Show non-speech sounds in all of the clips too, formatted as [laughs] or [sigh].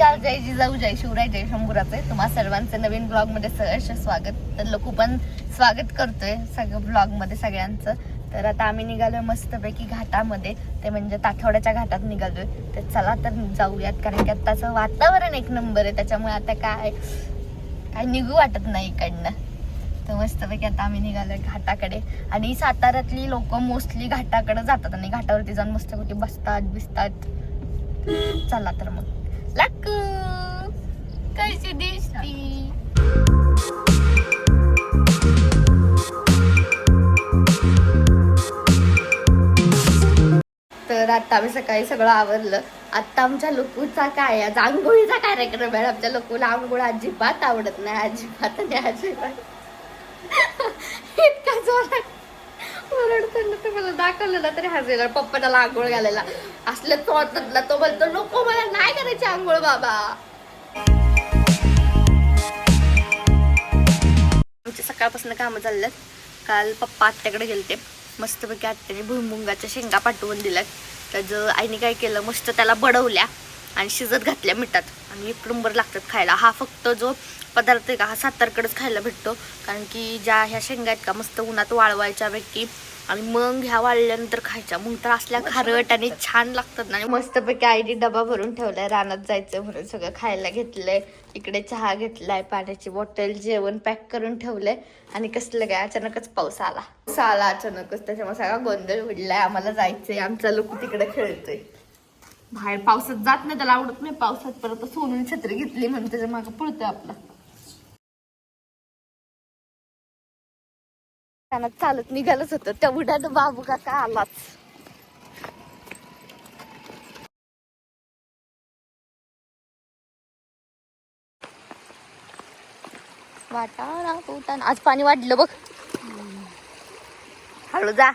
चार जय जिजाऊ जय शिवराय जय शंभूराचे तुम्हा सर्वांचं नवीन ब्लॉगमध्ये सहर्ष स्वागत. तर लोक पण स्वागत करतोय सगळं ब्लॉगमध्ये सगळ्यांचं. तर आता आम्ही निघालोय मस्तपैकी घाटामध्ये. ते म्हणजे ताठवड्याच्या घाटात निघालोय. तर चला तर जाऊयात कारण की आत्ताचं वातावरण एक नंबर आहे. त्याच्यामुळे आता काय काय निघू वाटत नाही इकडनं. तर मस्तपैकी आता आम्ही निघालोय घाटाकडे. आणि साताऱ्यातली लोक मोस्टली घाटाकडे जातात आणि घाटावरती जाऊन मस्तपैकी बसतात बिसतात चला तर मग. लाकू कशी दिसती तर आता आम्ही सकाळी सगळं आवरलं. आता आमच्या लोकूचा काय आज आंघोळीचा कार्यक्रम आहे. आमच्या लोकूला आंघोळ अजिबात आवडत नाही. अजिबात आणि अजिबात. [laughs] इतका जोरात. ओरडताना तर मला दाखवलं ना तरी हजेला पप्पा त्याला आंघोळ घालायला. असलं तोडतात तो बोलतो नको मला नाही करायची आंघोळ बाबा. आमची सकाळपासून कामं चालल्यात. काल पप्पा आत्याकडे गेलते. मस्तपैकी आत्याने भुईमुंगाच्या शेंगा पाठवून दिल्यात. त्याचं आईने काय केलं मस्त त्याला बडवल्या आणि शिजत घातल्या मिठात. आणि एक नंबर लागतात खायला. हा फक्त जो पदार्थ आहे का? हा सातारकडेच खायला भेटतो. कारण की ज्या ह्या शेंगा आहेत का मस्त उन्हात वाळवायच्या पैकी आणि मग ह्या वाळल्यानंतर खायच्या. मग तर असल्या खारट आणि छान लागतात ना. मस्तपैकी आईने डबा भरून ठेवलाय रानात जायचं म्हणून सगळं खायला घेतलंय. इकडे चहा घेतलाय पाण्याची बॉटल जेवण पॅक करून ठेवलंय. आणि कसलं काय अचानकच पाऊस आला. पाऊस आला अचानकच त्याच्यामुळे सगळा गोंधळ उडलाय. आम्हाला जायचंय आमचा लोक तिकडे खेळतोय. बाहेर पावसात जात नाही त्याला आवडत नाही पावसात. परत सोनून छत्री घेतली म्हणून त्याच्यामागे पळतोय आपला. त्यांना चालत निघालच होतं. तेवढ्यात बाबू काका आलाच. वाटाणा फुटाणा आज पाणी वाढलं बघ. हळू जा.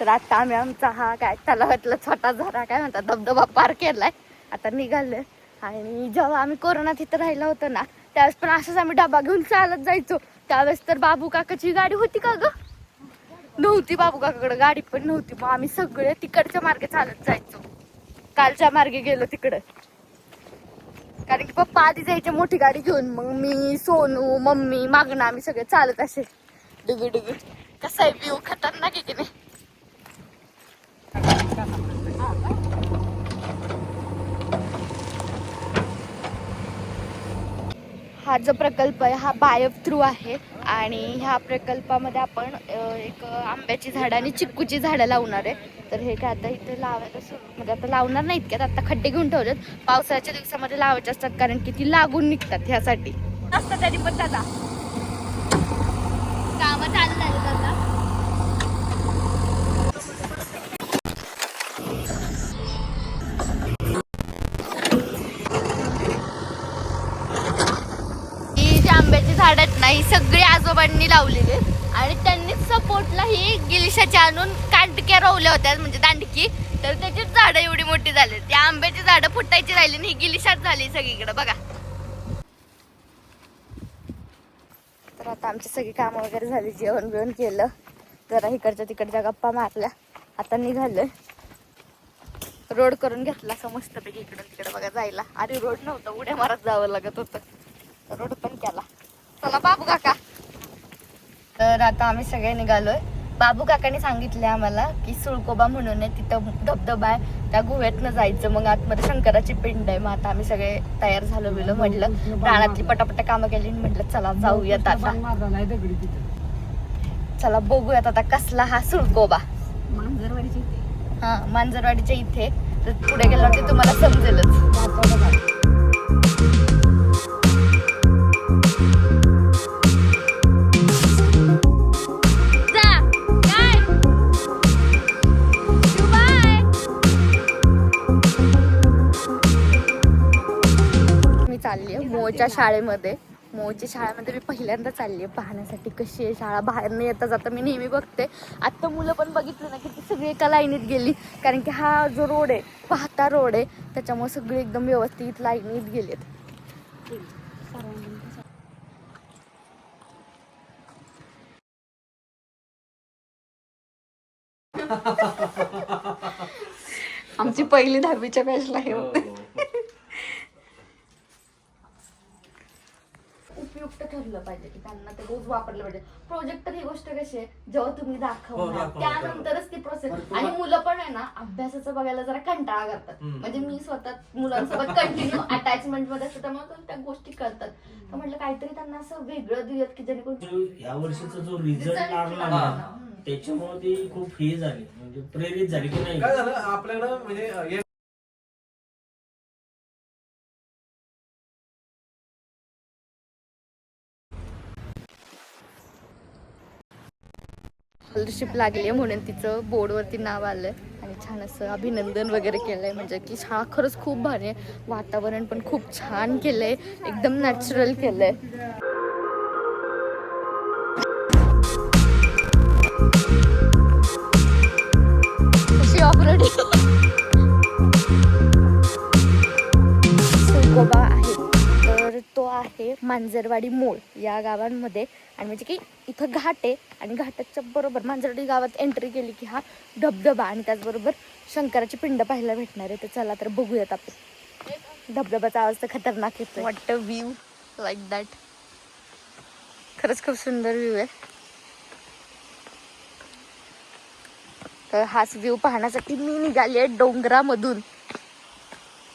तर आता आम्ही आमचा हा काय तलावातला छोटा झरा काय म्हणतात धबधबा पार केलाय. आता निघालोय. आणि जेव्हा आम्ही कोरोनात तिथं राहिला होतो ना त्यावेळेस पण असंच आम्ही डबा घेऊन चालत जायचो. त्यावेळेस तर बाबू काकाची गाडी होती का ग? नव्हती बाबू काकाकडे गाडी पण नव्हती. मग आम्ही सगळे तिकडच्या मार्गे चालत जायचो. कालच्या मार्गे गेलो तिकडं. कारण की पप्पा आधी जायचे मोठी गाडी घेऊन. मग मी सोनू मम्मी मागणं आम्ही सगळे चालत असे. डुगू डुगू कसा आहे व्ह्यू खतरनाक आहे की नाही? हा जो प्रकल्प आहे हा बायफ थ्रू आहे आणि ह्या प्रकल्पामध्ये आपण एक आंब्याची झाडं आणि चिक्कूची झाडं लावणार आहे. तर हे काय आता इथे लावायला म्हणजे आता लावणार नाहीत की आता खड्डे घेऊन ठेवलेत. पावसाळ्याच्या दिवसामध्ये लावायचे असतात कारण की ती लागून निघतात ह्यासाठी. असतं तरी पण दादा. आई ही सगळी आजोबांनी लावलेली. आणि त्यांनीच सपोर्टला ही गिलिशाच्या आणून कांडक्या रोवल्या होत्या म्हणजे दांडकी. तर त्याची झाडं एवढी मोठी झाली. त्या आंब्याची झाडं फुटायची राहिली आणि ही गिलिशात झाली सगळीकडे. बघा. तर आता आमची सगळी कामं वगैरे झाली जेवण बिवण केलं. जरा इकडच्या तिकडच्या गप्पा मारल्या. आता निघालं रोड करून घेतला असं मस्तपैकी इकडं तिकडे. बघा जायला. अरे रोड नव्हता उड्या मारत जावं लागत होतं. रोड पण केला. चला बाबू काका. तर आता आम्ही सगळे निघालोय. बाबू काकाने सांगितले आम्हाला की सुळकोबा म्हणून आहे तिथं धबधबा आहे त्या गुहेतनं जायचं. मग आतमध्ये शंकराची पिंड आहे. मग आता आम्ही सगळे तयार झालो बिलो म्हटलं. रानातली पटापट कामं केली आणि म्हटलं चला जाऊयात आता. चला बघूयात आता कसला हा सुळकोबा. हा मांजरवाडीच्या इथे. तर पुढे गेल्यावरती तुम्हाला समजेलच. मोच्या शाळेमध्ये. मोच्या शाळेमध्ये मी पहिल्यांदा चालली आहे पाहण्यासाठी. कशी आहे शाळा? बाहेर नाही येता जाता मी नेहमी बघते. आत्ता मुलं पण बघितलं ना की ती सगळी एका लाईनीत गेली. कारण की हा जो रोड आहे पाहता रोड आहे त्याच्यामुळे सगळे एकदम व्यवस्थित लाईनीत गेलेत. आमची पहिली दहावीच्या बॅचला हे होते. ठरलं पाहिजे की त्यांना ते रोज वापरलं पाहिजे. प्रोजेक्टर ही गोष्ट कशी आहे? जेव्हा तुम्ही हो, दाखवणार दाखवणार. त्यानंतरच ती प्रोसेस पण तुम्हा- आणि मुलं पण आहे ना अभ्यासाचं बघायला जरा कंटाळा करतात. हम्म. म्हणजे मी स्वतः मुलांसोबत कंटिन्यू अटॅचमेंटमध्ये असते त्यामुळे त्यांना त्या गोष्टी करतात. तर म्हटलं काहीतरी त्यांना असं वेगळं दिलं की जेणेकरून या वर्षीचा जो रिझल्ट Result लागला लागला. ना त्याच्यामुळे ती खूप हे झाली म्हणजे प्रेरित झाली की नाही? काय झालं? आपल्याला म्हणजे हे स्कॉलरशिप लागली आहे म्हणून तिचं बोर्डवरती नाव आलंय. आणि छान असं अभिनंदन वगैरे केलं आहे म्हणजे की हा खरंच खूप भारी आहे. वातावरण पण खूप छान केलं आहे एकदम नॅचरल केलं आहे ऑपरेटी सुकोबा आहे. आहे मांजरवाडी मोळ या गावांमध्ये. आणि म्हणजे की इथं घाट आहे आणि घाटाच्या बरोबर मांजरवाडी गावात एंट्री केली की हा धबधबा आणि त्याचबरोबर शंकराची पिंड पाहायला भेटणार आहे. तर चला तर बघूयात आपण. धबधबाचा आवाज तर खतरनाक येतो वाटतं व्ह्यू लाईक दॅट खरंच खूप सुंदर व्ह्यू आहे. तर हाच व्ह्यू पाहण्यासाठी मी निघाली आहे डोंगरामधून.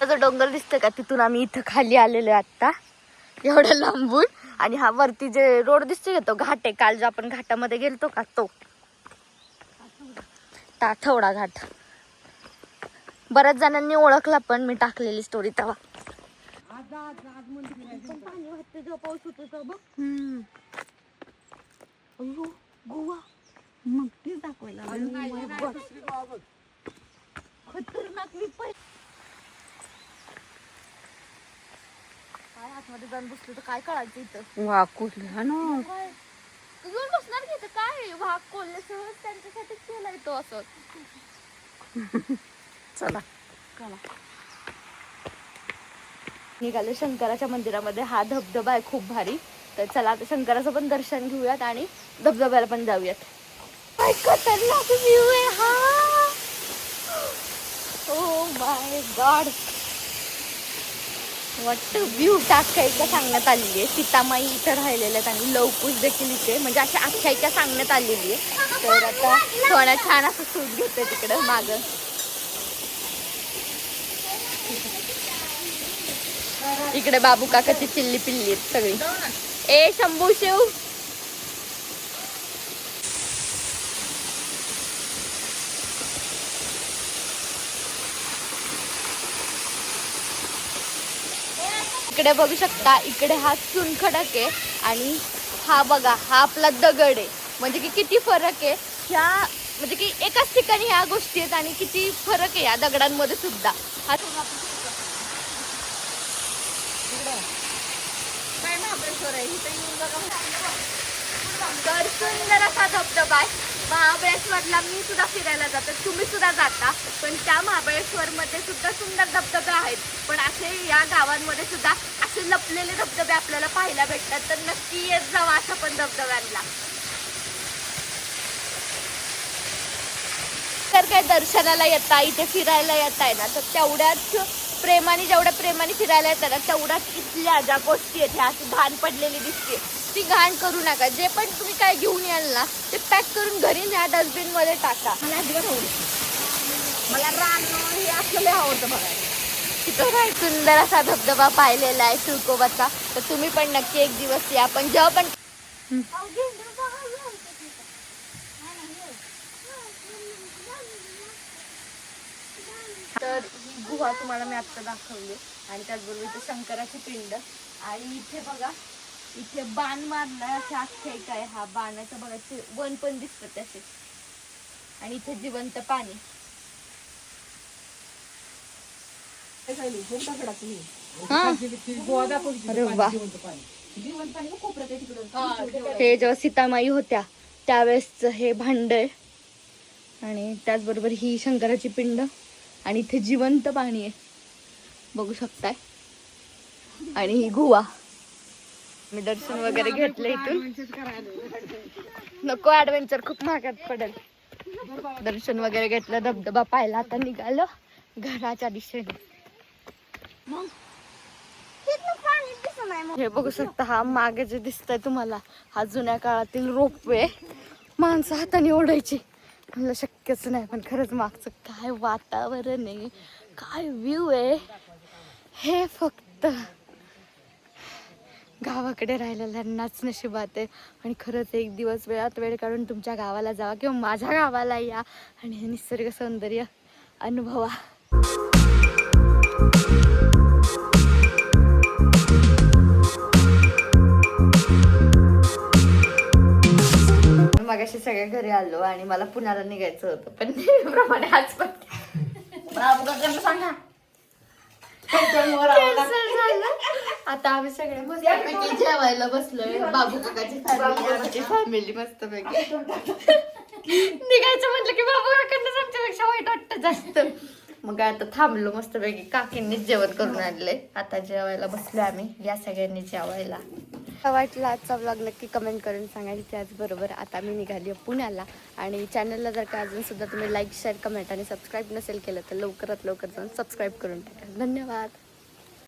जो डोंगर दिसतं का? तिथून आम्ही इथं खाली आलेलो आहे आत्ता. एवढ्या लांबून. आणि हा वरती जे रोड दिसतोय का तो घाट आहे काल जो आपण घाटामध्ये गेलतो का तो. ताठवडा घाट. बऱ्याच जणांनी ओळखला पण मी टाकलेली स्टोरी तेव्हा. पाणी वाहते जेव्हा पाऊस होतो तेव्हा बघ. अय्यो, गोवा मग दाखवायला खतरनाक काय आतमध्ये जाऊन बसलो तर काय कळायचं इथं? वा कुठला? ना. काय? तू येऊन बसणार की इथं काय? वाघ कोल्हे सहज त्यांच्यासाठीच केलाय तो असं. चला. निघालो शंकराच्या मंदिरामध्ये. हा धबधबा आहे खूप भारी. तर चला आता शंकराचं पण दर्शन घेऊयात आणि धबधब्याला पण जाऊयात. काय खतरनाक व्ह्यू आहे हा. ओ माय गॉड वाटत व्ह्यू आख्यायिका सांगण्यात आलेली आहे. सीतामाई इथं राहिलेल्या आहेत आणि लवकुश देखील इथे म्हणजे अशी आख्यायिका सांगण्यात आलेली आहे. तर आता थोडा छान असं सूट घेते तिकडं मागं. इकडे बाबू काकाची चिल्ली पिल्ली आहेत सगळी. ए शंभू शिव. इकडे बघू शकता इकडे हा चुनखडक आहे आणि हा बघा हा आपला दगड आहे. म्हणजे की किती फरक आहे? ह्या म्हणजे की एकाच ठिकाणी ह्या गोष्टी आहेत आणि किती फरक आहे या दगडांमध्ये सुद्धा. हा तर सुंदर असा धबधबा आहे. महाबळेश्वरला मी सुद्धा फिरायला जाते. तुम्ही सुद्धा जाता. पण त्या महाबळेश्वर मध्ये सुद्धा सुंदर धबधबे आहेत. पण असे या गावांमध्ये सुद्धा असे लपलेले धबधबे आपल्याला पाहायला भेटतात. तर नक्की येत जावा अशा पण धबधब्यांना. तर काय दर्शनाला येता इथे फिरायला येत आहे ना तर तेवढ्याच प्रेमाने जेवढ्या प्रेमाने फिरायला येतात ना तेवढ्याच इथल्या ज्या गोष्टी आहेत ह्या अशी घाण पडलेली दिसते. ती घाण करू नका. जे पण तुम्ही काय घेऊन याल ना ते पॅक करून घरी न्या डस्टबिनमध्ये टाका. मला अजिबात आवडत मला रान हे असलेले आवडतं बघायला. तिथं काय सुंदर असा धबधबा पाहिलेला आहे सुळकोबाचा तर तुम्ही पण नक्की एक दिवस या. पण जेव्हा पण तर ही गुहा तुम्हाला मी आत्ता दाखवली आणि त्याचबरोबर इथे शंकराची पिंड. आणि इथे बघा इथे बाण मारलाय असे आख्यायिका आहे हा बाणाचं बघा ते वन पण दिसतं त्याचे. आणि इथे जिवंत पाणी. हे जेव्हा सीतामाई होत्या त्यावेळेस हे भांड आहे. आणि त्याचबरोबर ही शंकराची पिंड. आणि इथे जिवंत पाणी आहे. बघू शकताय. आणि ही गुवा. मी दर्शन वगैरे घेतलं इथून. नको ऍडव्हेंचर खूप महागात पडेल. दर्शन वगैरे घेतलं धबधबा पाहिला आता निघालो. घराच्या दिशेने. मग? हे बघू शकता हा मागे जे दिसतंय तुम्हाला हा जुन्या काळातील रोपवे. माणसं हाताने ओढायची. म्हणलं शक्यच नाही पण खरंच मागचं काय वातावरण आहे काय व्ह्यू आहे हे फक्त गावाकडे राहिलेल्यांनाच नशिबात आहे. आणि खरंच एक दिवस वेळात वेळ काढून तुमच्या गावाला जावा किंवा माझ्या गावाला या. आणि हे निसर्ग सौंदर्य अनुभवा. मगाशी सगळे घरी आलो आणि मला पुण्याला निघायचं होतं पण नेहमीप्रमाणे आज पण सांगा. Cancel झालं. आता आम्ही सगळे मस्तपैकी जेवायला बसलोय. बाबू काकाची फॅमिली आमची फॅमिली मस्तपैकी निघायचं म्हटलं की बाबू काकांनाच आमच्यापेक्षा वाईट वाटतं जास्त. मग आता थांबलो मस्तपैकी काकींनीच जेवण करून आणले आता जेवायला बसलो आम्ही. या सगळ्यांनी जेवायला. वाटला आजचा ब्लॉग नक्की कमेंट करून सांगायला त्याचबरोबर आता मी निघाली आहे पुण्याला. आणि चॅनलला जर का अजूनसुद्धा तुम्ही लाईक शेअर कमेंट आणि सबस्क्राईब नसेल केलं तर लवकरात लवकर जाऊन सबस्क्राईब करून टाका. धन्यवाद.